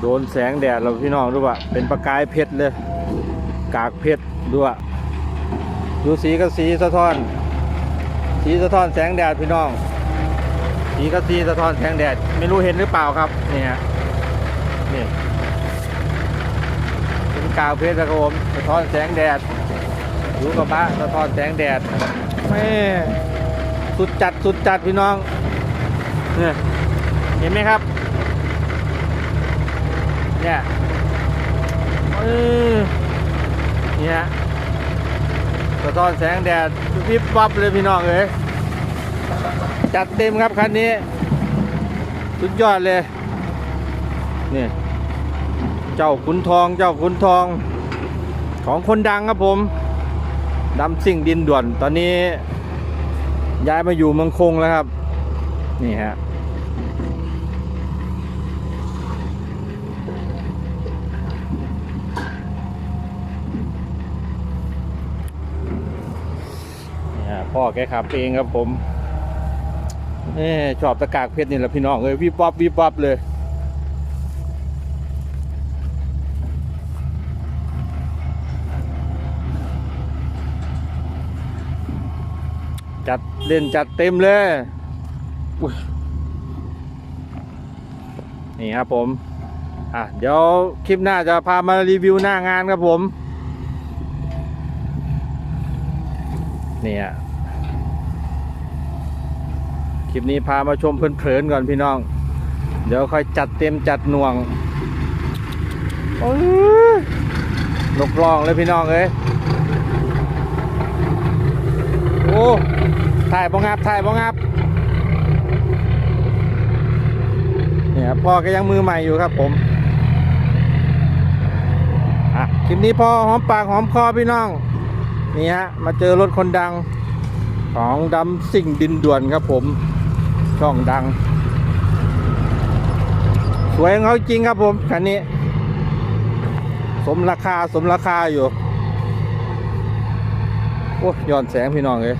โดนแสงแดดเราพี่น้องดูว่าเป็นประกายเพชรเลย กากเพชรดูว่าดูสีก็สีสะท้อน สีสะท้อนแสงแดดพี่น้อง สีก็สีสะท้อนแสงแดด ไม่รู้เห็นหรือเปล่าครับนี่ฮะนี่เป็นกากเพชรนะครับผมสะท้อนแสงแดดดูกระบะสะท้อนแสงแดดแม่สุดจัดสุดจัดพี่น้องเนี่ยเห็นไหมครับ เนี่ยเออเนี่ยสะท้อนแสงแดดวิบวับเลยพี่น้องเอ้ยจัดเต็มครับคันนี้ สุดยอดเลยนี่เจ้าขุนทองเจ้าขุนทองของคนดังครับผมดำสิ่งดินด่วนตอนนี้ย้ายมาอยู่เมืองคงแล้วครับ นี่ฮะ พ่อแกขับเองครับผมเอ้ชอบตะกากเพชรนี่แหละพี่น้องเอ้ยวิบวับวิบวับเลย จัดเล่นจัดเต็มเลยนี่ครับผม อะ เดี๋ยวคลิปหน้าจะพามารีวิวหน้างานครับผม เนี่ย ลิปนี้พามาชมเพลินๆก่อนพี่น้อง เดี๋ยวค่อยจัดเต็มจัดหน่วงโอ้ยนกร้องเลยพี่น้องเอ้ยโอ้ถ่ายบ้งับถ่ายบ้งับเนี่ยพ่อก็ยังมือใหม่อยู่ครับผมอะคลิปนี้พอหอมปากหอมคอพี่น้องนี่ฮะมาเจอรถคนดังของดำสิ่งดินด่วนครับผม ช่องดัง สวยของเขาจริงครับผมคันนี้ สมราคาสมราคาอยู่ โอ้ย้อนแสงพี่น้องเลย